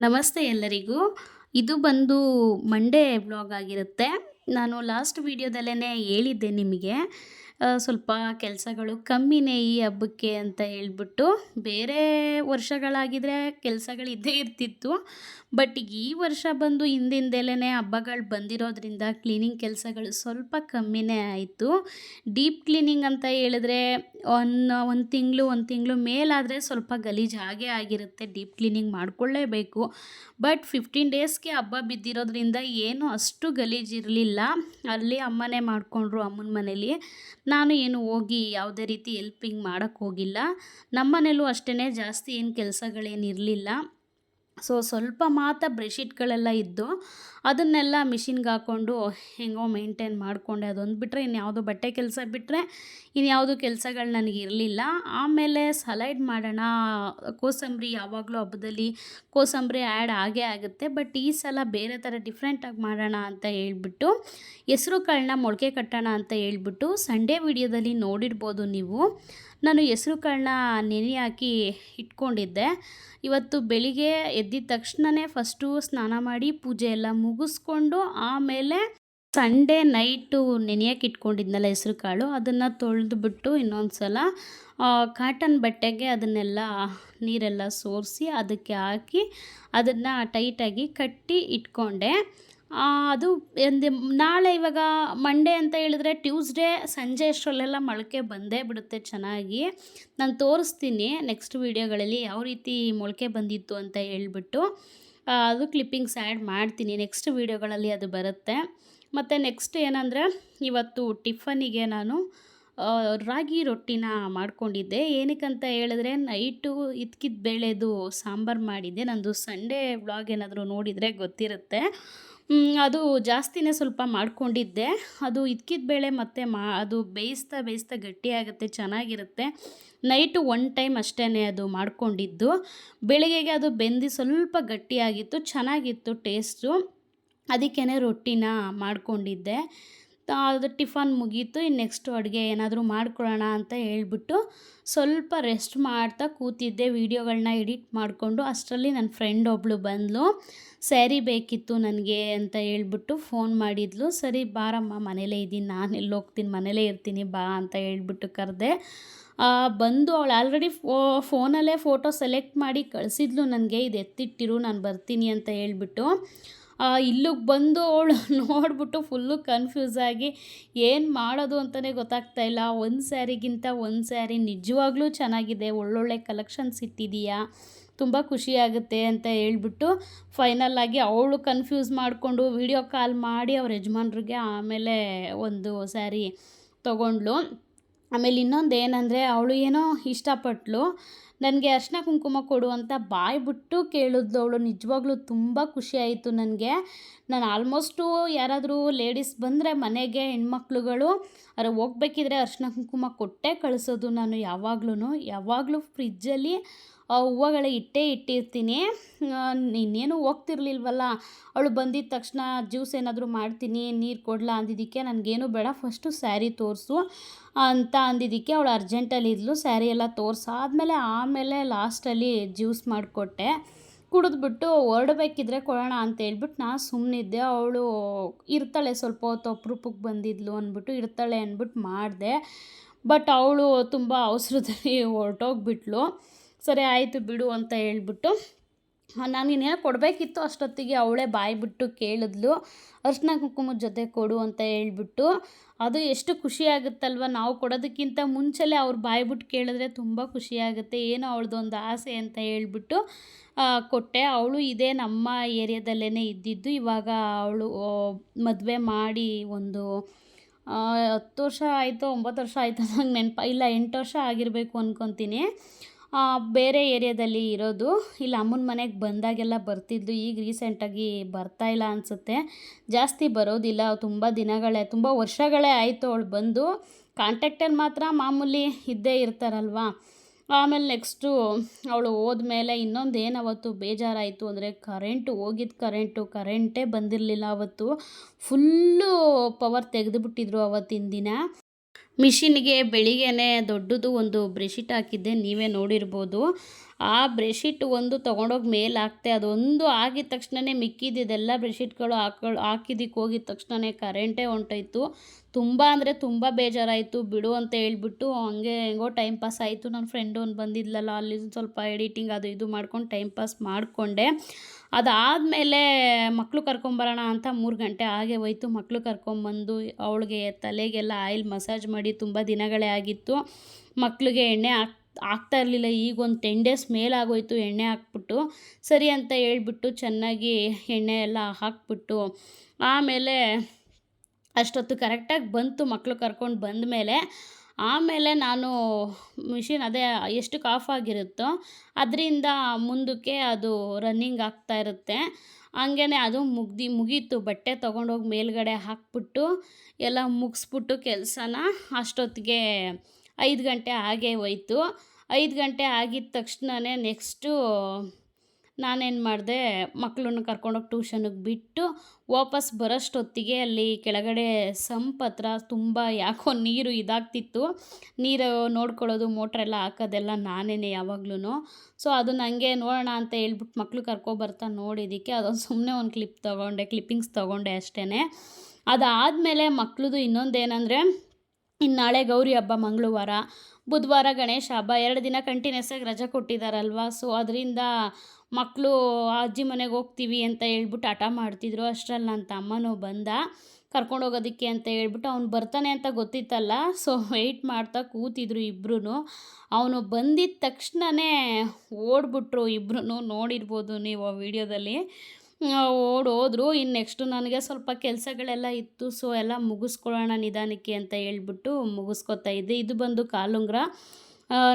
ನಮಸ್ತೆ ಎಲ್ಲರಿಗೂ. ಇದು ಬಂದು ಮಂಡೇ ಬ್ಲಾಗ್ ಆಗಿರುತ್ತೆ. ನಾನು ಲಾಸ್ಟ್ ವೀಡಿಯೋದಲ್ಲೇ ಹೇಳಿದ್ದೆ ನಿಮಗೆ. ಸ್ವಲ್ಪ ಕೆಲಸಗಳು ಕಮ್ಮಿನೇ ಈ ಹಬ್ಬಕ್ಕೆ ಅಂತ ಹೇಳ್ಬಿಟ್ಟು ಬೇರೆ ವರ್ಷಗಳಾಗಿದ್ರೆ ಕೆಲಸಗಳು ಇದ್ದೇ ಇರ್ತಿತ್ತು. ಬಟ್ ಈ ವರ್ಷ ಬಂದು ಹಿಂದಿಂದಲೇ ಹಬ್ಬಗಳು ಬಂದಿರೋದ್ರಿಂದ ಕ್ಲೀನಿಂಗ್ ಕೆಲಸಗಳು ಸ್ವಲ್ಪ ಕಮ್ಮಿನೇ ಆಯಿತು. ಡೀಪ್ ಕ್ಲೀನಿಂಗ್ ಅಂತ ಹೇಳಿದ್ರೆ ಒಂದು ಒಂದು ತಿಂಗಳು ಒಂದು ತಿಂಗಳು ಮೇಲಾದರೆ ಸ್ವಲ್ಪ ಗಲೀಜು ಹಾಗೆ ಆಗಿರುತ್ತೆ. ಡೀಪ್ ಕ್ಲೀನಿಂಗ್ ಮಾಡಿಕೊಳ್ಳೇಬೇಕು. ಬಟ್ ಫಿಫ್ಟೀನ್ ಡೇಸ್ಗೆ ಹಬ್ಬ ಬಿದ್ದಿರೋದ್ರಿಂದ ಏನು ಅಷ್ಟು ಗಲೀಜು ಇರಲಿಲ್ಲ. ಅಲ್ಲಿ ಅಮ್ಮನೇ ಮಾಡಿಕೊಂಡ್ರು ಅಮ್ಮನ ಮನೇಲಿ. ನಾನು ಏನು ಹೋಗಿ ಯಾವುದೇ ರೀತಿ ಹೆಲ್ಪಿಂಗ್ ಮಾಡೋಕ್ಕೋಗಿಲ್ಲ ಹೋಗಿಲ್ಲ. ನಮ್ಮ ಮನೇಲೂ ಅಷ್ಟೇ ಜಾಸ್ತಿ ಏನು ಕೆಲಸಗಳೇನಿರಲಿಲ್ಲ. ಸೊ ಸ್ವಲ್ಪ ಮಾತ್ರ ಬ್ರೆಶೀಟ್ಗಳೆಲ್ಲ ಇದ್ದು ಅದನ್ನೆಲ್ಲ ಮಿಷಿನ್ಗೆ ಹಾಕ್ಕೊಂಡು ಹೆಂಗೋ ಮೇಂಟೈನ್ ಮಾಡಿಕೊಂಡೆ. ಅದೊಂದು ಬಿಟ್ಟರೆ ಇನ್ಯಾವುದು ಬಟ್ಟೆ ಕೆಲಸ ಬಿಟ್ಟರೆ ಇನ್ಯಾವುದು ಕೆಲಸಗಳು ನನಗೆ ಇರಲಿಲ್ಲ. ಆಮೇಲೆ ಸಲೈಡ್ ಮಾಡೋಣ, ಕೋಸಂಬರಿ ಯಾವಾಗಲೂ ಹಬ್ಬದಲ್ಲಿ ಕೋಸಂಬರಿ ಆ್ಯಡ್ ಆಗೇ ಆಗುತ್ತೆ. ಬಟ್ ಈ ಸಲ ಬೇರೆ ಥರ ಡಿಫ್ರೆಂಟಾಗಿ ಮಾಡೋಣ ಅಂತ ಹೇಳ್ಬಿಟ್ಟು, ಹೆಸ್ರು ಕಾಳನ್ನ ಮೊಳಕೆ ಕಟ್ಟೋಣ ಅಂತ ಹೇಳ್ಬಿಟ್ಟು, ಸಂಡೇ ವಿಡಿಯೋದಲ್ಲಿ ನೋಡಿರ್ಬೋದು ನೀವು. ನಾನು ಹೆಸ್ರು ಕಾಳನ್ನ ನೆನೆ ಹಾಕಿ ಇಟ್ಕೊಂಡಿದ್ದೆ. ಇವತ್ತು ಬೆಳಿಗ್ಗೆ ಎದ್ದಿದ ತಕ್ಷಣವೇ ಫಸ್ಟು ಸ್ನಾನ ಮಾಡಿ ಪೂಜೆ ಎಲ್ಲ ಮುಗಿಸ್ಕೊಂಡು ಆಮೇಲೆ ಸಂಡೇ ನೈಟು ನೆನೆಯಕ್ಕೆ ಇಟ್ಕೊಂಡಿದ್ನಲ್ಲ ಹೆಸ್ರು ಕಾಳು, ಅದನ್ನು ತೊಳೆದ್ಬಿಟ್ಟು ಇನ್ನೊಂದು ಸಲ ಕಾಟನ್ ಬಟ್ಟೆಗೆ ಅದನ್ನೆಲ್ಲ ನೀರೆಲ್ಲ ಸೋರಿಸಿ ಅದಕ್ಕೆ ಹಾಕಿ ಅದನ್ನು ಟೈಟಾಗಿ ಕಟ್ಟಿ ಇಟ್ಕೊಂಡೆ. ಅದು ಒಂದು ನಾಳೆ ಇವಾಗ ಮಂಡೇ ಅಂತ ಹೇಳಿದ್ರೆ ಟ್ಯೂಸ್ಡೇ ಸಂಜೆ ಅಷ್ಟರಲ್ಲೆಲ್ಲ ಮೊಳಕೆ ಬಂದೇ ಬಿಡುತ್ತೆ ಚೆನ್ನಾಗಿ. ನಾನು ತೋರಿಸ್ತೀನಿ ನೆಕ್ಸ್ಟ್ ವೀಡಿಯೋಗಳಲ್ಲಿ ಯಾವ ರೀತಿ ಮೊಳಕೆ ಬಂದಿತ್ತು ಅಂತ ಹೇಳ್ಬಿಟ್ಟು. ಅದು ಕ್ಲಿಪ್ಪಿಂಗ್ಸ್ ಆ್ಯಡ್ ಮಾಡ್ತೀನಿ ನೆಕ್ಸ್ಟ್ ವೀಡಿಯೋಗಳಲ್ಲಿ ಅದು ಬರುತ್ತೆ. ಮತ್ತು ನೆಕ್ಸ್ಟ್ ಏನಂದರೆ ಇವತ್ತು ಟಿಫನಿಗೆ ನಾನು ರಾಗಿ ರೊಟ್ಟಿನ ಮಾಡ್ಕೊಂಡಿದ್ದೆ. ಏನಕ್ಕಂತ ಹೇಳಿದ್ರೆ ನೈಟು ಇದ್ಕಿದ್ದ ಬೇಳೆದು ಸಾಂಬಾರು ಮಾಡಿದ್ದೆ. ನಂದು ಸಂಡೇ ವ್ಲಾಗ್ ಏನಾದರೂ ನೋಡಿದರೆ ಗೊತ್ತಿರುತ್ತೆ. ಅದು ಜಾಸ್ತಿನೇ ಸ್ವಲ್ಪ ಮಾಡಿಕೊಂಡಿದ್ದೆ. ಅದು ಇದ್ಕಿದ ಬೇಳೆ ಮತ್ತು ಮಾ, ಅದು ಬೇಯಿಸ್ತಾ ಬೇಯಿಸ್ತಾ ಗಟ್ಟಿಯಾಗುತ್ತೆ, ಚೆನ್ನಾಗಿರುತ್ತೆ. ನೈಟು ಒನ್ ಟೈಮ್ ಅಷ್ಟೇ ಅದು ಮಾಡಿಕೊಂಡಿದ್ದು. ಬೆಳಿಗ್ಗೆಗೆ ಅದು ಬೆಂದು ಸ್ವಲ್ಪ ಗಟ್ಟಿಯಾಗಿತ್ತು, ಚೆನ್ನಾಗಿತ್ತು ಟೇಸ್ಟು ಅದಕ್ಕೇ ರೊಟ್ಟಿನ ಮಾಡ್ಕೊಂಡಿದ್ದೆ. ಅದು ಟಿಫನ್ ಮುಗೀತು ಇನ್ನು ನೆಕ್ಸ್ಟು ಅಡುಗೆ ಏನಾದರೂ ಮಾಡ್ಕೊಳ್ಳೋಣ ಅಂತ ಹೇಳ್ಬಿಟ್ಟು ಸ್ವಲ್ಪ ರೆಸ್ಟ್ ಮಾಡ್ತಾ ಕೂತಿದ್ದೆ. ವೀಡಿಯೋಗಳನ್ನ ಎಡಿಟ್ ಮಾಡಿಕೊಂಡು ಅಷ್ಟರಲ್ಲಿ ನನ್ನ ಫ್ರೆಂಡ್ ಒಬ್ಬಳು ಬಂದಳು ಸ್ಯಾರಿ ಬೇಕಿತ್ತು ನನಗೆ ಅಂತ ಹೇಳ್ಬಿಟ್ಟು ಫೋನ್ ಮಾಡಿದ್ಲು. ಸರಿ ಬಾರಮ್ಮ ಮನೇಲೇ ಇದ್ದೀನಿ ನಾನು ಎಲ್ಲೋಗ್ತೀನಿ ಮನೇಲೇ ಇರ್ತೀನಿ, ಬಾ ಅಂತ ಹೇಳ್ಬಿಟ್ಟು ಕರೆದೆ. ಬಂದು ಅವಳು ಆಲ್ರೆಡಿ ಫೋ ಫೋನಲ್ಲೇ ಫೋಟೋ ಸೆಲೆಕ್ಟ್ ಮಾಡಿ ಕಳಿಸಿದ್ಲು, ನನಗೆ ಇದು ಎತ್ತಿಟ್ಟಿರು, ನಾನು ಬರ್ತೀನಿ ಅಂತ ಹೇಳಿಬಿಟ್ಟು. ಇಲ್ಲಿಗೆ ಬಂದು ಅವಳು ನೋಡಿಬಿಟ್ಟು ಫುಲ್ಲು ಕನ್ಫ್ಯೂಸ್ ಆಗಿ ಏನು ಮಾಡೋದು ಅಂತಲೇ ಗೊತ್ತಾಗ್ತಾ ಇಲ್ಲ. ಒಂದು ಸ್ಯಾರಿಗಿಂತ ಒಂದು ಸ್ಯಾರಿ ನಿಜವಾಗ್ಲೂ ಚೆನ್ನಾಗಿದೆ, ಒಳ್ಳೊಳ್ಳೆ ಕಲೆಕ್ಷನ್ಸ್ ಇಟ್ಟಿದೀಯಾ, ತುಂಬ ಖುಷಿಯಾಗುತ್ತೆ ಅಂತ ಹೇಳ್ಬಿಟ್ಟು ಫೈನಲ್ ಅವಳು ಕನ್ಫ್ಯೂಸ್ ಮಾಡಿಕೊಂಡು ವಿಡಿಯೋ ಕಾಲ್ ಮಾಡಿ ಅವ್ರ ಯಜಮಾನ್ರಿಗೆ ಆಮೇಲೆ ಒಂದು ಸ್ಯಾರಿ ತೊಗೊಂಡ್ಳು. ಆಮೇಲೆ ಇನ್ನೊಂದು ಏನಂದರೆ ಅವಳು ಏನೋ ಇಷ್ಟಪಟ್ಲು, ನನಗೆ ಅರ್ಶಿನ ಕುಂಕುಮ ಕೊಡು ಅಂತ ಬಾಯಿ ಬಿಟ್ಟು ಕೇಳಿದ್ಲು ಅವಳು. ನಿಜವಾಗ್ಲೂ ತುಂಬ ಖುಷಿ ಆಯಿತು ನನಗೆ. ನಾನು ಆಲ್ಮೋಸ್ಟು ಯಾರಾದರೂ ಲೇಡೀಸ್ ಬಂದರೆ ಮನೆಗೆ ಹೆಣ್ಮಕ್ಳುಗಳು, ಅರೆ ಹೋಗ್ಬೇಕಿದ್ರೆ ಅರ್ಶಿನ ಕುಂಕುಮ ಕೊಟ್ಟೇ ಕಳಿಸೋದು ನಾನು ಯಾವಾಗ್ಲೂ ಯಾವಾಗಲೂ ಫ್ರಿಜ್ಜಲ್ಲಿ ಹೂವುಗಳ ಇಟ್ಟೇ ಇಟ್ಟಿರ್ತೀನಿ. ಇನ್ನೇನು ಹೋಗ್ತಿರ್ಲಿಲ್ವಲ್ಲ. ಅವಳು ಬಂದಿದ್ದ ತಕ್ಷಣ ಜ್ಯೂಸ್ ಏನಾದರೂ ಮಾಡ್ತೀನಿ, ನೀರು ಕೊಡ್ಲಾ ಅಂದಿದ್ದಕ್ಕೆ ನನಗೇನು ಬೇಡ ಫಸ್ಟು ಸ್ಯಾರಿ ತೋರಿಸು ಅಂತ ಅಂದಿದ್ದಕ್ಕೆ ಅವಳು ಅರ್ಜೆಂಟಲ್ಲಿ ಇದ್ಲು, ಸ್ಯಾರಿ ಎಲ್ಲ ತೋರಿಸಾದ್ಮೇಲೆ ಆಮೇಲೆ ಲಾಸ್ಟಲ್ಲಿ ಜ್ಯೂಸ್ ಮಾಡಿಕೊಟ್ಟೆ. ಕುಡಿದ್ಬಿಟ್ಟು ಹೊರಡಬೇಕಿದ್ರೆ ಕೊಡೋಣ ಅಂತ ಹೇಳ್ಬಿಟ್ಟು ನಾನು ಸುಮ್ಮನಿದ್ದೆ ಅವಳು ಇರ್ತಾಳೆ ಸ್ವಲ್ಪ ಹೊತ್ತು ಅಪ್ರೂಪಕ್ಕೆ ಬಂದಿದ್ಲು ಅಂದ್ಬಿಟ್ಟು ಇರ್ತಾಳೆ ಅಂದ್ಬಿಟ್ಟು ಮಾಡಿದೆ. ಬಟ್ ಅವಳು ತುಂಬ ಅವಸರದಲ್ಲಿ ಹೊರಟೋಗ್ಬಿಟ್ಲು. ಸರಿ ಆಯಿತು ಬಿಡು ಅಂತ ಹೇಳ್ಬಿಟ್ಟು ನಾನು ಇನ್ನೇನೋ ಕೊಡಬೇಕಿತ್ತು ಅಷ್ಟೊತ್ತಿಗೆ ಅವಳೇ ಬಾಯಿ ಬಿಟ್ಟು ಕೇಳಿದ್ಲು. ಅರ್ಶಿನ ಕುಂಕುಮದ ಜೊತೆ ಕೊಡು ಅಂತ ಹೇಳ್ಬಿಟ್ಟು, ಅದು ಎಷ್ಟು ಖುಷಿ ಆಗುತ್ತಲ್ವ ನಾವು ಕೊಡೋದಕ್ಕಿಂತ ಮುಂಚೆಲೇ ಅವ್ರು ಬಾಯಿ ಬಿಟ್ಟು ಕೇಳಿದ್ರೆ ತುಂಬ ಖುಷಿಯಾಗುತ್ತೆ. ಏನೋ ಅವಳದೊಂದು ಆಸೆ ಅಂತ ಹೇಳ್ಬಿಟ್ಟು ಕೊಟ್ಟೆ. ಅವಳು ಇದೇ ನಮ್ಮ ಏರಿಯಾದಲ್ಲೇ ಇದ್ದಿದ್ದು. ಇವಾಗ ಅವಳು ಮದುವೆ ಮಾಡಿ ಒಂದು ಹತ್ತು ವರ್ಷ ಆಯಿತು ಒಂಬತ್ತು ವರ್ಷ ಆಯಿತು ನಂಗೆ ನೆನಪ, ಇಲ್ಲ ಎಂಟು ವರ್ಷ ಆಗಿರಬೇಕು ಅಂದ್ಕೊತೀನಿ ಬೇರೆ ಏರಿಯಾದಲ್ಲಿ ಇರೋದು. ಇಲ್ಲಿ ಅಮ್ಮನ ಮನೆಗೆ ಬಂದಾಗೆಲ್ಲ ಬರ್ತಿದ್ಲು. ಈಗ ರೀಸೆಂಟಾಗಿ ಬರ್ತಾ ಇಲ್ಲ ಅನಿಸುತ್ತೆ. ಜಾಸ್ತಿ ಬರೋದಿಲ್ಲ. ತುಂಬ ದಿನಗಳೇ, ತುಂಬ ವರ್ಷಗಳೇ ಆಯಿತು ಅವಳು ಬಂದು. ಕಾಂಟ್ಯಾಕ್ಟಲ್ಲಿ ಮಾತ್ರ ಮಾಮೂಲಿ ಇದ್ದೇ ಇರ್ತಾರಲ್ವ? ಆಮೇಲೆ ನೆಕ್ಸ್ಟು ಅವಳು ಹೋದ್ಮೇಲೆ ಇನ್ನೊಂದು ಏನು ಅವತ್ತು ಬೇಜಾರಾಯಿತು ಅಂದರೆ ಕರೆಂಟು ಹೋಗಿದ್ದು ಕರೆಂಟು ಕರೆಂಟೇ ಬಂದಿರಲಿಲ್ಲ ಅವತ್ತು. ಫುಲ್ಲು ಪವರ್ ತೆಗೆದುಬಿಟ್ಟಿದ್ರು ಅವತ್ತಿನ ದಿನ. ಮಿಷಿನ್ಗೆ ಬೆಳಿಗ್ಗೆ ದೊಡ್ಡದು ಒಂದು ಬ್ರೆಶೀಟ್ ಹಾಕಿದ್ದೆ, ನೀವೇ ನೋಡಿರ್ಬೋದು. ಆ ಬ್ರೆಡ್ಶೀಟ್ ಒಂದು ತೊಗೊಂಡೋಗಿ ಮೇಲೆ ಹಾಕ್ತೆ ಅದೊಂದು ಆಗಿದ ತಕ್ಷಣವೇ ಮಿಕ್ಕಿದ್ದೆಲ್ಲ ಬೆಡ್ಶೀಟ್ಗಳು ಹಾಕೊಳ್ಳೋ ಹಾಕಿದ್ದಕ್ಕೆ ಹೋಗಿದ ತಕ್ಷಣವೇ ಕರೆಂಟೇ ಹೊಂಟೋಯ್ತು. ತುಂಬ ಅಂದರೆ ತುಂಬ ಬೇಜಾರಾಯಿತು, ಬಿಡು ಅಂತ ಹೇಳ್ಬಿಟ್ಟು ಹಂಗೆ ಹೆಂಗೋ ಟೈಮ್ ಪಾಸ್ ಆಯಿತು. ನನ್ನ ಫ್ರೆಂಡ್ ಒಂದು ಬಂದಿದ್ಲಲ್ಲ, ಅಲ್ಲಿ ಸ್ವಲ್ಪ ಎಡಿಟಿಂಗ್ ಅದು ಇದು ಮಾಡ್ಕೊಂಡು ಟೈಮ್ ಪಾಸ್ ಮಾಡಿಕೊಂಡೆ. ಅದಾದಮೇಲೆ ಮಕ್ಕಳು ಕರ್ಕೊಂಬರೋಣ ಅಂತ ಮೂರು ಗಂಟೆ ಹಾಗೆ ಹೋಯ್ತು. ಮಕ್ಕಳು ಕರ್ಕೊಂಬಂದು ಅವಳಿಗೆ ತಲೆಗೆಲ್ಲ ಆಯಿಲ್ ಮಸಾಜ್ ಮಾಡಿ ತುಂಬ ದಿನಗಳೇ ಆಗಿತ್ತು. ಮಕ್ಕಳಿಗೆ ಎಣ್ಣೆ ಹಾಕ್ ಆಗ್ತಾ ಇರಲಿಲ್ಲ. ಈಗ ಒಂದು ಟೆನ್ ಡೇಸ್ ಮೇಲಾಗೋಯ್ತು ಎಣ್ಣೆ ಹಾಕ್ಬಿಟ್ಟು. ಸರಿ ಅಂತ ಹೇಳ್ಬಿಟ್ಟು ಚೆನ್ನಾಗಿ ಎಣ್ಣೆ ಎಲ್ಲ ಹಾಕ್ಬಿಟ್ಟು ಆಮೇಲೆ ಅಷ್ಟೊತ್ತು ಕರೆಕ್ಟಾಗಿ ಬಂತು ಮಕ್ಕಳು ಕರ್ಕೊಂಡು ಬಂದ ಮೇಲೆ ಆಮೇಲೆ ನಾನು ಮಿಷಿನ್ ಅದೇ ಎಷ್ಟು ಆಫ್ ಆಗಿರುತ್ತೋ ಅದರಿಂದ ಮುಂದಕ್ಕೆ ಅದು ರನ್ನಿಂಗ್ ಆಗ್ತಾ ಇರುತ್ತೆ. ಹಂಗೇ ಅದು ಮುಗ್ದು ಮುಗೀತು. ಬಟ್ಟೆ ತೊಗೊಂಡೋಗಿ ಮೇಲ್ಗಡೆ ಹಾಕ್ಬಿಟ್ಟು ಎಲ್ಲ ಮುಗಿಸ್ಬಿಟ್ಟು ಕೆಲಸನ ಅಷ್ಟೊತ್ತಿಗೆ ಐದು ಗಂಟೆ ಆಗೇ ಹೋಯ್ತು. ಐದು ಗಂಟೆ ಆಗಿದ ತಕ್ಷಣವೇ ನೆಕ್ಸ್ಟು ನಾನೇನು ಮಾಡಿದೆ ಮಕ್ಕಳನ್ನು ಕರ್ಕೊಂಡೋಗಿ ಟ್ಯೂಷನಿಗೆ ಬಿಟ್ಟು ವಾಪಸ್ ಬರೋಷ್ಟೊತ್ತಿಗೆ ಅಲ್ಲಿ ಕೆಳಗಡೆ ಸಂಪ್ ಹತ್ರ ತುಂಬ ಯಾಕೋ ನೀರು ಇದಾಗ್ತಿತ್ತು. ನೀರು ನೋಡ್ಕೊಳ್ಳೋದು ಮೋಟ್ರೆಲ್ಲ ಹಾಕೋದೆಲ್ಲ ನಾನೇ ಯಾವಾಗ್ಲೂ ಸೊ ಅದು ನನಗೆ ನೋಡೋಣ ಅಂತ ಹೇಳ್ಬಿಟ್ಟು ಮಕ್ಕಳು ಕರ್ಕೊಬರ್ತಾ ನೋಡಿದ್ದಕ್ಕೆ ಅದೊಂದು ಸುಮ್ಮನೆ ಒಂದು ಕ್ಲಿಪ್ ತೊಗೊಂಡೆ, ಕ್ಲಿಪ್ಪಿಂಗ್ಸ್ ತೊಗೊಂಡೆ ಅಷ್ಟೇ ಅದಾದಮೇಲೆ ಮಕ್ಳದು ಇನ್ನೊಂದೇನೆಂದರೆ ಇನ್ನು ನಾಳೆ ಗೌರಿ ಹಬ್ಬ ಮಂಗಳವಾರ. ಬುಧವಾರ ಗಣೇಶ ಹಬ್ಬ. ಎರಡು ದಿನ ಕಂಟಿನ್ಯೂಸ್ ಆಗಿ ರಜೆ ಕೊಟ್ಟಿದ್ದಾರಲ್ವ ಸೊ ಅದರಿಂದ ಮಕ್ಕಳು ಅಜ್ಜಿ ಮನೆಗೆ ಹೋಗ್ತೀವಿ ಅಂತ ಹೇಳ್ಬಿಟ್ಟು ಹಠ ಮಾಡ್ತಿದ್ರು. ಅಷ್ಟರಲ್ಲಿ ನನ್ನ ತಮ್ಮನೂ ಬಂದ. ಕರ್ಕೊಂಡು ಹೋಗೋದಕ್ಕೆ ಅಂತ ಹೇಳ್ಬಿಟ್ಟು ಅವ್ನು ಬರ್ತಾನೆ ಅಂತ ಗೊತ್ತಿತ್ತಲ್ಲ? ಸೊ ವೆಯ್ಟ್ ಮಾಡ್ತಾ ಕೂತಿದ್ರು ಇಬ್ಬರೂ ಅವನು ಬಂದಿದ್ದ ತಕ್ಷಣವೇ ಓಡ್ಬಿಟ್ರು ಇಬ್ಬರೂ ನೋಡಿರ್ಬೋದು ನೀವು ವಿಡಿಯೋದಲ್ಲಿ. ಓಡಿ ಹೋದ್ರು ಇನ್ನು ನೆಕ್ಸ್ಟು ನನಗೆ ಸ್ವಲ್ಪ ಕೆಲಸಗಳೆಲ್ಲ ಇತ್ತು ಸೊ ಎಲ್ಲ ಮುಗಿಸ್ಕೊಳ್ಳೋಣ ನಿಧಾನಕ್ಕೆ ಅಂತ ಹೇಳ್ಬಿಟ್ಟು ಮುಗಿಸ್ಕೊತಾ ಇದ್ದೆ. ಇದು ಬಂದು ಕಾಲುಂಗ್ರ.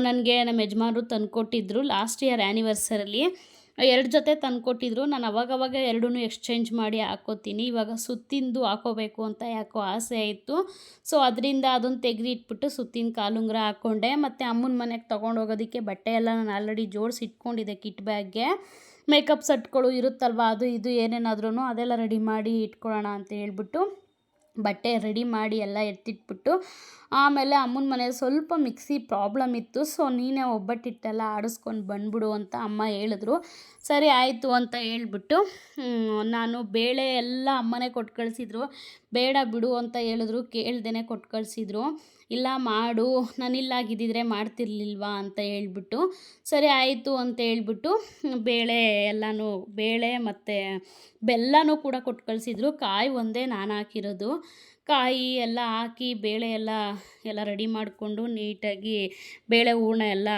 ನನಗೆ ನಮ್ಮ ಯಜಮಾನರು ತಂದುಕೊಟ್ಟಿದ್ರು ಲಾಸ್ಟ್ ಇಯರ್ ಆ್ಯನಿವರ್ಸರಲ್ಲಿ ಎರಡು ಜೊತೆ ತಂದುಕೊಟ್ಟಿದ್ರು. ನಾನು ಅವಾಗವಾಗ ಎರಡೂ ಎಕ್ಸ್ಚೇಂಜ್ ಮಾಡಿ ಹಾಕ್ಕೋತೀನಿ ಇವಾಗ ಸುತ್ತಿಂದು ಹಾಕೋಬೇಕು ಅಂತ ಯಾಕೋ ಆಸೆ ಆಯಿತು. ಸೊ ಅದರಿಂದ ಅದನ್ನು ತೆಗೆದು ಇಟ್ಬಿಟ್ಟು ಸುತ್ತಿನ ಕಾಲುಂಗ್ರ ಹಾಕ್ಕೊಂಡೆ ಮತ್ತು ಅಮ್ಮನ ಮನೆಗೆ ತೊಗೊಂಡು ಹೋಗೋದಕ್ಕೆ ಬಟ್ಟೆ ಎಲ್ಲ ನಾನು ಆಲ್ರೆಡಿ ಜೋಡಿಸಿ ಇಟ್ಕೊಂಡಿದ್ದೆ ಕಿಟ್ ಬ್ಯಾಗ್ಗೆ ಮೇಕಪ್ ಸೆಟ್ಗಳು ಇರುತ್ತಲ್ವ, ಅದು ಇದು ಏನೇನಾದ್ರೂ ಅದೆಲ್ಲ ರೆಡಿ ಮಾಡಿ ಇಟ್ಕೊಳ್ಳೋಣ ಅಂತ ಹೇಳ್ಬಿಟ್ಟು ಬಟ್ಟೆ ರೆಡಿ ಮಾಡಿ ಎಲ್ಲ ಎತ್ತಿಟ್ಬಿಟ್ಟು ಆಮೇಲೆ ಅಮ್ಮನ ಮನೇಲಿ ಸ್ವಲ್ಪ ಮಿಕ್ಸಿ ಪ್ರಾಬ್ಲಮ್ ಇತ್ತು. ಸೊ ನೀನೇ ಒಬ್ಬಟ್ಟಿಟ್ಟೆಲ್ಲ ಆಡಿಸ್ಕೊಂಡು ಬಂದ್ಬಿಡು ಅಂತ ಅಮ್ಮ ಹೇಳಿದ್ರು. ಸರಿ, ಆಯಿತು ಅಂತ ಹೇಳ್ಬಿಟ್ಟು ನಾನು ಬೇಳೆ ಎಲ್ಲ ಅಮ್ಮನೇ ಕೊಟ್ಟು ಕಳಿಸಿದ್ರು ಬೇಡ ಬಿಡು ಅಂತ ಹೇಳಿದ್ರು ಕೇಳ್ದೇ ಕೊಟ್ಟು ಕಳಿಸಿದ್ರು ಇಲ್ಲ ಮಾಡು ನಾನಿಲ್ಲಾಗಿದ್ದಿದ್ರೆ ಮಾಡ್ತಿರ್ಲಿಲ್ವಾ ಅಂತ ಹೇಳ್ಬಿಟ್ಟು, ಸರಿ ಆಯಿತು ಅಂತ ಹೇಳ್ಬಿಟ್ಟು ಬೇಳೆ ಎಲ್ಲನೂ, ಬೇಳೆ ಮತ್ತು ಬೆಲ್ಲನೂ ಕೂಡ ಕೊಟ್ಟು ಕಳಿಸಿದ್ರು. ಕಾಯಿ ಒಂದೇ ನಾನು ಹಾಕಿರೋದು. ಕಾಯಿ ಎಲ್ಲ ಹಾಕಿ, ಬೇಳೆ ಎಲ್ಲ ಎಲ್ಲ ರೆಡಿ ಮಾಡಿಕೊಂಡು ನೀಟಾಗಿ ಬೇಳೆ ಹೂರ್ಣ ಎಲ್ಲ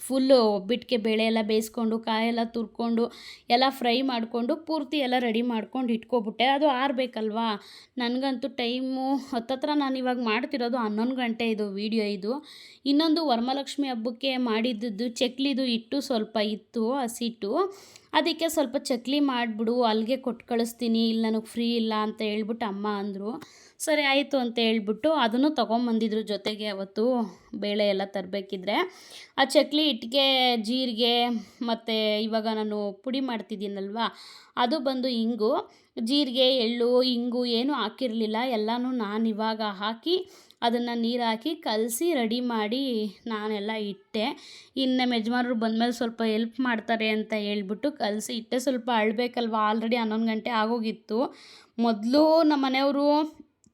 ಫುಲ್ಲು ಒಬ್ಬಿಟ್ಟಿಗೆ ಬೇಳೆ ಎಲ್ಲ ಬೇಯಿಸ್ಕೊಂಡು ಕಾಯೆಲ್ಲ ತುರ್ಕೊಂಡು, ಎಲ್ಲ ಫ್ರೈ ಮಾಡಿಕೊಂಡು, ಪೂರ್ತಿ ಎಲ್ಲ ರೆಡಿ ಮಾಡ್ಕೊಂಡು ಇಟ್ಕೊಬಿಟ್ಟೆ. ಅದು ಆರಬೇಕಲ್ವಾ? ನನಗಂತೂ ಟೈಮು ಹತ್ತತ್ರ ನಾನು ಇವಾಗ ಮಾಡ್ತಿರೋದು ಹನ್ನೊಂದು ಗಂಟೆ ಇದು ವೀಡಿಯೋ ಇದು. ಇನ್ನೊಂದು ವರಮಹಾಲಕ್ಷ್ಮಿ ಹಬ್ಬಕ್ಕೆ ಮಾಡಿದ್ದು ಚಕ್ಲಿದು ಹಿಟ್ಟು ಸ್ವಲ್ಪ ಇತ್ತು, ಹಸಿಟ್ಟು. ಅದಕ್ಕೆ ಸ್ವಲ್ಪ ಚಕ್ಲಿ ಮಾಡಿಬಿಡು, ಅಲ್ಲಿಗೆ ಕೊಟ್ಟು ಕಳಿಸ್ತೀನಿ, ಇಲ್ಲಿ ನನಗೆ ಫ್ರೀ ಇಲ್ಲ ಅಂತ ಹೇಳ್ಬಿಟ್ಟು ಅಮ್ಮ ಅಂದರು. ಸರಿ, ಆಯಿತು ಅಂತ ಹೇಳ್ಬಿಟ್ಟು ಅದನ್ನು ತೊಗೊಂಬಂದಿದ್ರು ಜೊತೆಗೆ ಅವತ್ತು ಬೇಳೆ ಎಲ್ಲ ತರಬೇಕಿದ್ರೆ. ಆ ಚಕ್ಲಿ ಇಟ್ಟಿಗೆ ಜೀರಿಗೆ ಮತ್ತು ಇವಾಗ ನಾನು ಪುಡಿ ಮಾಡ್ತಿದ್ದೀನಲ್ವ, ಅದು ಬಂದು ಇಂಗು. ಜೀರಿಗೆ, ಎಳ್ಳು, ಇಂಗು ಏನೂ ಹಾಕಿರಲಿಲ್ಲ, ಎಲ್ಲನೂ ನಾನು ಇವಾಗ ಹಾಕಿ ಅದನ್ನು ನೀರು ಹಾಕಿ ಕಲಸಿ ರೆಡಿ ಮಾಡಿ ನಾನೆಲ್ಲ ಇಟ್ಟೆ. ಇನ್ನು ನಮ್ಮ ಯಜಮಾನ್ರು ಬಂದಮೇಲೆ ಸ್ವಲ್ಪ ಎಲ್ಪ್ ಮಾಡ್ತಾರೆ ಅಂತ ಹೇಳ್ಬಿಟ್ಟು ಕಲಸಿ ಇಟ್ಟೆ. ಸ್ವಲ್ಪ ಅಳಬೇಕಲ್ವ? ಆಲ್ರೆಡಿ ಹನ್ನೊಂದು ಗಂಟೆ ಆಗೋಗಿತ್ತು. ಮೊದಲು ನಮ್ಮ ಮನೆಯವರು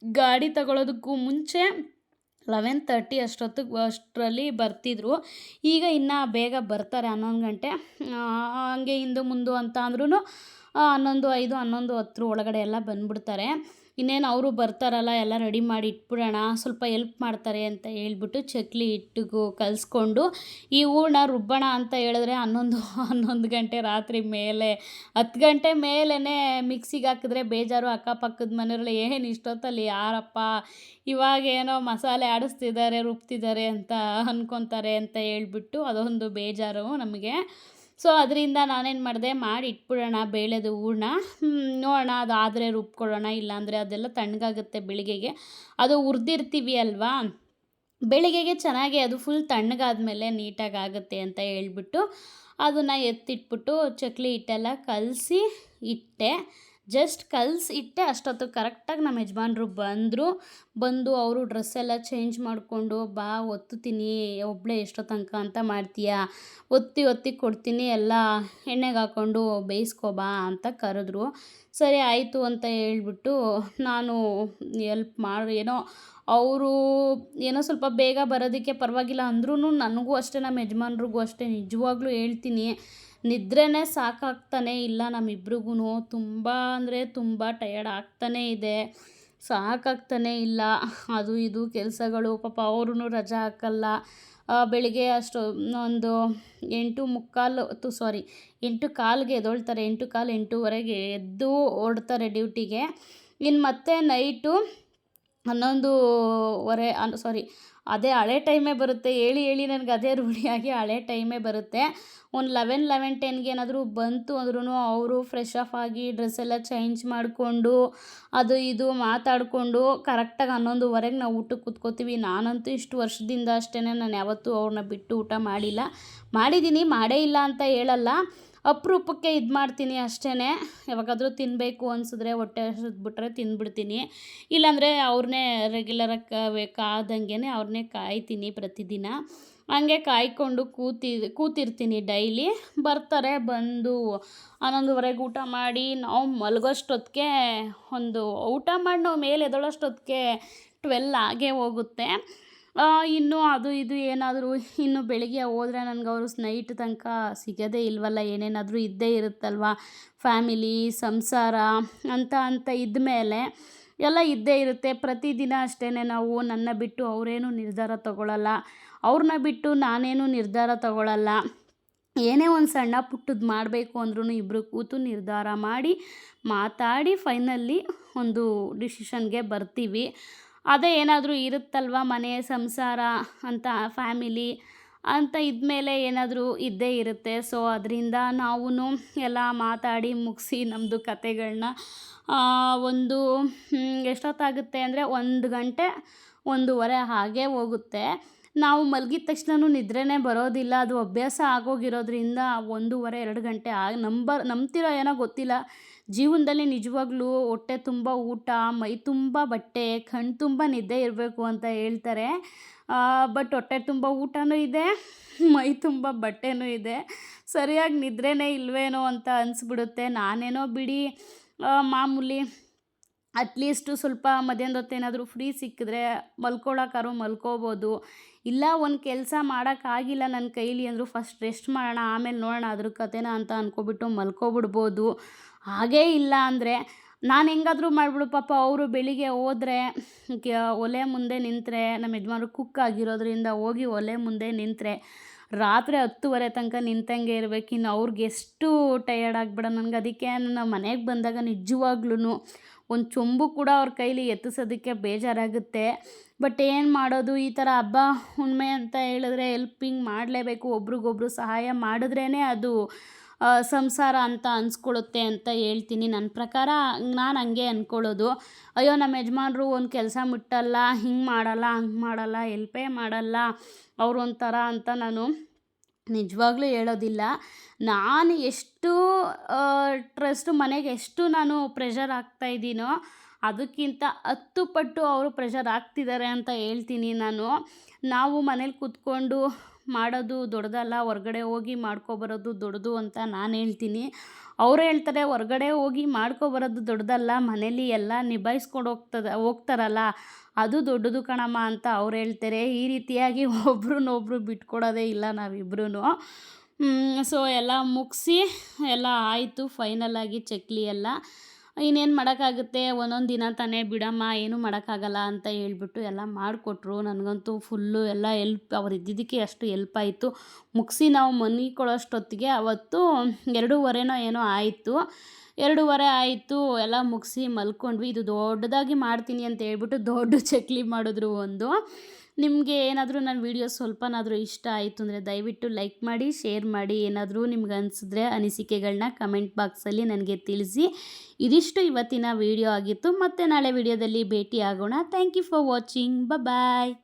ಗಾಡಿ ತಗೊಳ್ಳೋದಕ್ಕೂ ಮುಂಚೆ ಲೆವೆನ್ ತರ್ಟಿ ಅಷ್ಟೊತ್ತಿಗೆ ಅಷ್ಟರಲ್ಲಿ ಬರ್ತಿದ್ರು. ಈಗ ಇನ್ನು ಬೇಗ ಬರ್ತಾರೆ ಹನ್ನೊಂದು ಗಂಟೆ. ಹಂಗೆ ಹಿಂದೆ ಮುಂದು ಅಂತ ಅಂದ್ರೂ ಹನ್ನೊಂದು ಐದು, ಹನ್ನೊಂದು ಹತ್ತರ ಒಳಗಡೆ ಎಲ್ಲ ಬಂದುಬಿಡ್ತಾರೆ. ಇನ್ನೇನು ಅವರು ಬರ್ತಾರಲ್ಲ, ಎಲ್ಲ ರೆಡಿ ಮಾಡಿ ಇಟ್ಬಿಡೋಣ, ಸ್ವಲ್ಪ ಎಲ್ಪ್ ಮಾಡ್ತಾರೆ ಅಂತ ಹೇಳ್ಬಿಟ್ಟು ಚಕ್ಲಿ ಹಿಟ್ಟಿಗೂ ಕಲಿಸ್ಕೊಂಡು, ಈ ಹೂರ್ಣ ರುಬ್ಬೋಣ ಅಂತ ಹೇಳಿದ್ರೆ ಹನ್ನೊಂದು ಹನ್ನೊಂದು ಗಂಟೆ ರಾತ್ರಿ ಮೇಲೆ, ಹತ್ತು ಗಂಟೆ ಮೇಲೇ ಮಿಕ್ಸಿಗೆ ಹಾಕಿದ್ರೆ ಬೇಜಾರು ಅಕ್ಕಪಕ್ಕದ ಮನೆಯವ್ರಲ್ಲಿ, ಏನು ಇಷ್ಟೊತ್ತಲ್ಲಿ ಯಾರಪ್ಪ ಇವಾಗ ಏನೋ ಮಸಾಲೆ ಆಡಿಸ್ತಿದ್ದಾರೆ, ರುಬ್ತಿದ್ದಾರೆ ಅಂತ ಅಂದ್ಕೊತಾರೆ ಅಂತ ಹೇಳ್ಬಿಟ್ಟು ಅದೊಂದು ಬೇಜಾರು ನಮಗೆ. ಸೊ ಅದರಿಂದ ನಾನೇನು ಮಾಡಿದೆ? ಮಾಡಿ ಇಟ್ಬಿಡೋಣ ಬೇಳೆದು ಹೂರ್ಣ. ನೋಡೋಣ ಅದು ಆದರೆ ರುಬ್ಕೊಳ್ಳೋಣ, ಇಲ್ಲಾಂದರೆ ಅದೆಲ್ಲ ತಣ್ಣಗಾಗುತ್ತೆ ಬೆಳಿಗ್ಗೆಗೆ. ಅದು ಹುರಿದಿರ್ತೀವಿ ಅಲ್ವಾ? ಬೆಳಿಗ್ಗೆಗೆ ಚೆನ್ನಾಗಿ ಅದು ಫುಲ್ ತಣ್ಣಗಾದ್ಮೇಲೆ ನೀಟಾಗಿ ಆಗುತ್ತೆ ಅಂತ ಹೇಳ್ಬಿಟ್ಟು, ಅದನ್ನು ಎತ್ತಿಟ್ಬಿಟ್ಟು ಚಕ್ಲಿ ಹಿಟ್ಟೆಲ್ಲ ಕಲಸಿ ಇಟ್ಟೆ. ಜಸ್ಟ್ ಕಲ್ಸಿ ಇಟ್ಟೆ ಅಷ್ಟೊತ್ತು ಕರೆಕ್ಟಾಗಿ ನಮ್ಮ ಯಜಮಾನ್ರು ಬಂದರು. ಬಂದು ಅವರು ಡ್ರೆಸ್ ಎಲ್ಲ ಚೇಂಜ್ ಮಾಡಿಕೊಂಡು, ಬಾ, ಒತ್ತುತ್ತೀನಿ ಒಬ್ಬಳೇ ಎಷ್ಟೋ ತನಕ ಅಂತ ಮಾಡ್ತೀಯಾ? ಒತ್ತಿ ಒತ್ತಿ ಕೊಡ್ತೀನಿ, ಎಲ್ಲ ಎಣ್ಣೆಗೆ ಹಾಕ್ಕೊಂಡು ಬೇಯಿಸ್ಕೊ ಬಾ ಅಂತ ಕರೆದ್ರು. ಸರಿ, ಆಯಿತು ಅಂತ ಹೇಳ್ಬಿಟ್ಟು ನಾನು ಎಲ್ಪ್ ಮಾಡಿ, ಏನೋ ಅವರು ಏನೋ ಸ್ವಲ್ಪ ಬೇಗ ಬರೋದಕ್ಕೆ ಪರವಾಗಿಲ್ಲ ಅಂದ್ರೂ ನನಗೂ ಅಷ್ಟೇ, ನಮ್ಮ ಯಜಮಾನ್ರಿಗೂ ಅಷ್ಟೇ, ನಿಜವಾಗ್ಲೂ ಹೇಳ್ತೀನಿ. ನಿದ್ರೆನೇ ಸಾಕಾಗ್ತಾನೆ ಇಲ್ಲ ನಮ್ಮಿಬ್ರಿಗೂ ತುಂಬ ಅಂದರೆ ತುಂಬ ಟಯರ್ಡ್ ಆಗ್ತಾನೇ ಇದೆ. ಸಾಕಾಗ್ತಾನೆ ಇಲ್ಲ. ಅದು ಇದು ಕೆಲಸಗಳು. ಪಾಪ ಅವ್ರೂ ರಜಾ ಹಾಕಲ್ಲ. ಬೆಳಿಗ್ಗೆ ಅಷ್ಟು, ಒಂದು ಎಂಟು ಮುಕ್ಕಾಲು, ತು ಸಾರಿ ಎಂಟು ಕಾಲಿಗೆ ಎದ್ದೊಳ್ತಾರೆ ಎಂಟು ಕಾಲು ಎಂಟೂವರೆಗೆ ಎದ್ದು ಹೊರಡ್ತಾರೆ ಡ್ಯೂಟಿಗೆ. ಇನ್ನು ಮತ್ತೆ ನೈಟು ಹನ್ನೊಂದುವರೆ ಅನ್ ಸಾರಿ ಅದೇ ಹಳೆ ಟೈಮೇ ಬರುತ್ತೆ. ಹೇಳಿ ಹೇಳಿ ನನಗೆ ಅದೇ ರೂಢಿಯಾಗಿ ಹಳೆ ಟೈಮೇ ಬರುತ್ತೆ. ಒಂದು ಲೆವೆನ್ ಲೆವೆನ್ ಟೆನ್ಗೆ ಏನಾದರೂ ಬಂತು ಅಂದ್ರೂ ಅವರು ಫ್ರೆಶ್ ಆಫ್ ಆಗಿ ಡ್ರೆಸ್ ಎಲ್ಲ ಚೇಂಜ್ ಮಾಡಿಕೊಂಡು, ಅದು ಇದು ಮಾತಾಡಿಕೊಂಡು ಕರೆಕ್ಟಾಗಿ ಹನ್ನೊಂದುವರೆಗೆ ನಾವು ಊಟಕ್ಕೆ ಕೂತ್ಕೋತೀವಿ. ನಾನಂತೂ ಇಷ್ಟು ವರ್ಷದಿಂದ ಅಷ್ಟೇ ನಾನು ಯಾವತ್ತೂ ಅವ್ರನ್ನ ಬಿಟ್ಟು ಊಟ ಮಾಡಿಲ್ಲ. ಮಾಡಿದ್ದೀನಿ ಮಾಡೇ ಇಲ್ಲ ಅಂತ ಹೇಳಲ್ಲ. ಅಪರೂಪಕ್ಕೆ ಇದು ಮಾಡ್ತೀನಿ ಅಷ್ಟೇ ಯಾವಾಗಾದರೂ ತಿನ್ನಬೇಕು ಅನಿಸಿದ್ರೆ ಹೊಟ್ಟೆ ಹಸಿದ್ಬಿಟ್ರೆ ತಿಂದ್ಬಿಡ್ತೀನಿ ಇಲ್ಲಾಂದರೆ ಅವ್ರನ್ನೇ ರೆಗ್ಯುಲರಾಗಿ ಕಾದಂಗೆ ಅವ್ರನ್ನೇ ಕಾಯ್ತೀನಿ ಪ್ರತಿದಿನ. ಹಂಗೆ ಕಾಯ್ಕೊಂಡು ಕೂತಿ, ಕೂತಿರ್ತೀನಿ ಡೈಲಿ. ಬರ್ತಾರೆ, ಬಂದು ಹನ್ನೊಂದುವರೆಗೆ ಊಟ ಮಾಡಿ, ನಾವು ಮಲಗೋಷ್ಟೊತ್ತಿಗೆ ಒಂದು ಊಟ ಮಾಡಿ, ನಾವು ಮೇಲೆ ಎದ್ದೊಳೋಷ್ಟೊತ್ತಿಗೆ ಟ್ವೆಲ್ ಆಗೇ ಹೋಗುತ್ತೆ. ಇನ್ನು ಅದು ಇದು ಏನಾದರೂ ಇನ್ನು ಬೆಳಿಗ್ಗೆ ಹೋದರೆ ನನಗೆ ಅವರು ನೈಟ್ ತನಕ ಸಿಗೋದೇ ಇಲ್ವಲ್ಲ, ಏನೇನಾದರೂ ಇದ್ದೇ ಇರುತ್ತಲ್ವ? ಫ್ಯಾಮಿಲಿ, ಸಂಸಾರ ಅಂತ ಅಂತ ಇದ್ದಮೇಲೆ ಎಲ್ಲ ಇದ್ದೇ ಇರುತ್ತೆ. ಪ್ರತಿದಿನ ಅಷ್ಟೇ ನಾವು ನನ್ನ ಬಿಟ್ಟು ಅವರೇನು ನಿರ್ಧಾರ ತಗೊಳ್ಳಲ್ಲ ಅವ್ರನ್ನ ಬಿಟ್ಟು ನಾನೇನು ನಿರ್ಧಾರ ತಗೊಳ್ಳಲ್ಲ ಏನೇ ಒಂದು ಸಣ್ಣ ಪುಟ್ಟದ್ದು ಮಾಡಬೇಕು ಅಂದ್ರೂ ಇಬ್ಬರು ಕೂತು ನಿರ್ಧಾರ ಮಾಡಿ ಮಾತಾಡಿ ಫೈನಲ್ಲಿ ಒಂದು ಡಿಸಿಷನ್ಗೆ ಬರ್ತೀವಿ. ಅದೇ ಏನಾದರೂ ಇರುತ್ತಲ್ವ ಮನೆ, ಸಂಸಾರ ಅಂತ ಫ್ಯಾಮಿಲಿ ಅಂತ ಇದ್ಮೇಲೆ ಏನಾದರೂ ಇದ್ದೇ ಇರುತ್ತೆ. ಸೊ ಅದರಿಂದ ನಾವೂ ಎಲ್ಲ ಮಾತಾಡಿ ಮುಗಿಸಿ ನಮ್ಮದು ಕತೆಗಳನ್ನ ಒಂದು ಎಷ್ಟೊತ್ತಾಗುತ್ತೆ ಅಂದರೆ ಒಂದು ಗಂಟೆ, ಒಂದೂವರೆ ಹಾಗೆ ಹೋಗುತ್ತೆ. ನಾವು ಮಲಗಿದ ತಕ್ಷಣವೂ ನಿದ್ರೆನೇ ಬರೋದಿಲ್ಲ, ಅದು ಅಭ್ಯಾಸ ಆಗೋಗಿರೋದ್ರಿಂದ ಒಂದೂವರೆ, ಎರಡು ಗಂಟೆ ಆಗಿ ನಂಬರ್, ನಂಬ್ತಿರೋ ಏನೋ ಗೊತ್ತಿಲ್ಲ. ಜೀವನದಲ್ಲಿ ನಿಜವಾಗ್ಲೂ ಹೊಟ್ಟೆ ತುಂಬ ಊಟ, ಮೈ ತುಂಬ ಬಟ್ಟೆ ಕಣ್ಣು ತುಂಬ ನಿದ್ದೆ ಇರಬೇಕು ಅಂತ ಹೇಳ್ತಾರೆ. ಬಟ್ ಹೊಟ್ಟೆ ತುಂಬ ಊಟನೂ ಇದೆ, ಮೈ ತುಂಬ ಬಟ್ಟೆನೂ ಇದೆ. ಸರಿಯಾಗಿ ನಿದ್ರೆನೇ ಇಲ್ವೇನೋ ಅಂತ ಅನಿಸ್ಬಿಡುತ್ತೆ. ನಾನೇನೋ ಬಿಡಿ ಮಾಮೂಲಿ ಅಟ್ಲೀಸ್ಟು ಸ್ವಲ್ಪ ಮಧ್ಯಾಹ್ನದ ಹೊತ್ತು ಏನಾದರೂ ಫ್ರೀ ಸಿಕ್ಕಿದ್ರೆ ಮಲ್ಕೊಳಕ್ಕಾದ್ರು ಮಲ್ಕೋಬೋದು. ಇಲ್ಲ, ಒಂದು ಕೆಲಸ ಮಾಡೋಕ್ಕಾಗಿಲ್ಲ ನನ್ನ ಕೈಲಿ ಅಂದರೂ ಫಸ್ಟ್ ರೆಸ್ಟ್ ಮಾಡೋಣ, ಆಮೇಲೆ ನೋಡೋಣ ಅದ್ರ ಕಥೆನ ಅಂತ ಅಂದ್ಕೊಬಿಟ್ಟು ಮಲ್ಕೊಬಿಡ್ಬೋದು. ಹಾಗೇ ಇಲ್ಲ ಅಂದರೆ ನಾನು ಹೆಂಗಾದ್ರೂ ಮಾಡಿಬಿಡು, ಪಾಪ ಅವರು ಬೆಳಿಗ್ಗೆ ಹೋದ್ರೆ ಒಲೆ ಮುಂದೆ ನಿಂತರೆ ನಮ್ಮ ಯಜಮಾನ್ರು ಕುಕ್ ಆಗಿರೋದ್ರಿಂದ ಹೋಗಿ ಒಲೆ ಮುಂದೆ ನಿಂತರೆ, ರಾತ್ರಿ ಹತ್ತುವರೆ ತನಕ ನಿಂತಂಗೆ ಇರಬೇಕು. ಇನ್ನು ಅವ್ರಿಗೆ ಎಷ್ಟು ಟಯರ್ಡ್ ಆಗಿಬಿಡ ನನಗೆ ಅದಕ್ಕೆ ನಾನು ಮನೆಗೆ ಬಂದಾಗ ನಿಜವಾಗ್ಲೂ ಒಂದು ಚೊಂಬು ಕೂಡ ಅವ್ರ ಕೈಲಿ ಎತ್ತಿಸೋದಕ್ಕೆ ಬೇಜಾರಾಗುತ್ತೆ. ಬಟ್ ಏನು ಮಾಡೋದು? ಈ ಥರ ಹಬ್ಬ ಹುಣ್ಮೆ ಅಂತ ಹೇಳಿದ್ರೆ ಎಲ್ಪಿಂಗ್ ಮಾಡಲೇಬೇಕು. ಒಬ್ರಿಗೊಬ್ರು ಸಹಾಯ ಮಾಡಿದ್ರೇ ಅದು ಸಂಸಾರ ಅಂತ ಅನ್ಸ್ಕೊಳುತ್ತೆ ಅಂತ ಹೇಳ್ತೀನಿ ನನ್ನ ಪ್ರಕಾರ. ನಾನು ಹಂಗೆ ಅಂದ್ಕೊಳ್ಳೋದು ಅಯ್ಯೋ ನಮ್ಮ ಯಜಮಾನ್ರು ಒಂದು ಕೆಲಸ ಮುಟ್ಟಲ್ಲ, ಹಿಂಗೆ ಮಾಡಲ್ಲ, ಹಂಗೆ ಮಾಡಲ್ಲ, ಎಲ್ಪೇ ಮಾಡಲ್ಲ, ಅವ್ರು ಒಂಥರ ಅಂತ ನಾನು ನಿಜವಾಗ್ಲೂ ಹೇಳೋದಿಲ್ಲ. ನಾನು ಎಷ್ಟು ಟ್ರಸ್ಟ್ ಮನೆಗೆ ಎಷ್ಟು ನಾನು ಪ್ರೆಷರ್ ಇದ್ದೀನೋ ಅದಕ್ಕಿಂತ ಹತ್ತು ಪಟ್ಟು ಅವರು ಪ್ರೆಷರ್ ಆಗ್ತಿದ್ದಾರೆ ಅಂತ ಹೇಳ್ತೀನಿ ನಾನು. ನಾವು ಮನೇಲಿ ಕೂತ್ಕೊಂಡು ಮಾಡೋದು ದೊಡ್ಡದಲ್ಲ, ಹೊರ್ಗಡೆ ಹೋಗಿ ಮಾಡ್ಕೊಬರೋದು ದೊಡ್ಡದು ಅಂತ ನಾನು ಹೇಳ್ತೀನಿ. ಅವ್ರು ಹೇಳ್ತಾರೆ, ಹೊರ್ಗಡೆ ಹೋಗಿ ಮಾಡ್ಕೊಬರೋದು ದೊಡ್ಡದಲ್ಲ, ಮನೇಲಿ ಎಲ್ಲ ನಿಭಾಯಿಸ್ಕೊಂಡು ಹೋಗ್ತದ, ಹೋಗ್ತಾರಲ್ಲ, ಅದು ದೊಡ್ಡದು ಕಣಮ್ಮ ಅಂತ ಅವ್ರು ಹೇಳ್ತಾರೆ. ಈ ರೀತಿಯಾಗಿ ಒಬ್ರನ್ನೊಬ್ರು ಬಿಟ್ಕೊಡೋದೇ ಇಲ್ಲ ನಾವಿಬ್ರೂ ಸೊ ಎಲ್ಲ ಮುಗಿಸಿ, ಎಲ್ಲ ಆಯಿತು ಫೈನಲ್ ಆಗಿ ಚಕ್ಲಿ ಎಲ್ಲ. ಇನ್ನೇನು ಮಾಡೋಕ್ಕಾಗುತ್ತೆ? ಒಂದೊಂದು ದಿನ ತಾನೇ ಬಿಡಮ್ಮ, ಏನೂ ಮಾಡೋಕ್ಕಾಗಲ್ಲ ಅಂತ ಹೇಳ್ಬಿಟ್ಟು ಎಲ್ಲ ಮಾಡಿಕೊಟ್ರು. ನನಗಂತೂ ಫುಲ್ಲು ಎಲ್ಲ ಎಲ್ಪ್ ಅವ್ರು ಇದ್ದಿದ್ದಕ್ಕೆ ಅಷ್ಟು ಎಲ್ಪ್ ಆಯಿತು. ಮುಗಿಸಿ ನಾವು ಮನಿಕೊಳ್ಳೋಷ್ಟೊತ್ತಿಗೆ ಅವತ್ತು ಎರಡೂವರೆನೋ ಏನೋ ಆಯಿತು. ಎರಡೂವರೆ ಆಯಿತು, ಎಲ್ಲ ಮುಗಿಸಿ ಮಲ್ಕೊಂಡ್ವಿ. ಇದು ದೊಡ್ಡದಾಗಿ ಮಾಡ್ತೀನಿ ಅಂತ ಹೇಳ್ಬಿಟ್ಟು ದೊಡ್ಡ ಚಕ್ಲಿ ಮಾಡಿದ್ರು ಒಂದು. ನಿಮಗೆ ಏನಾದರೂ ನನ್ನ ವೀಡಿಯೋ ಸ್ವಲ್ಪನಾದರೂ ಇಷ್ಟ ಆಯಿತು ಅಂದರೆ ದಯವಿಟ್ಟು ಲೈಕ್ ಮಾಡಿ ಶೇರ್ ಮಾಡಿ, ಏನಾದರೂ ನಿಮ್ಗೆ ಅನಿಸಿದ್ರೆ ಅನಿಸಿಕೆಗಳನ್ನ ಕಮೆಂಟ್ ಬಾಕ್ಸಲ್ಲಿ ನನಗೆ ತಿಳಿಸಿ. ಇದಿಷ್ಟು ಇವತ್ತಿನ ವಿಡಿಯೋ ಆಗಿತ್ತು. ಮತ್ತೆ ನಾಳೆ ವಿಡಿಯೋದಲ್ಲಿ ಭೇಟಿ ಆಗೋಣ thank you for watching bye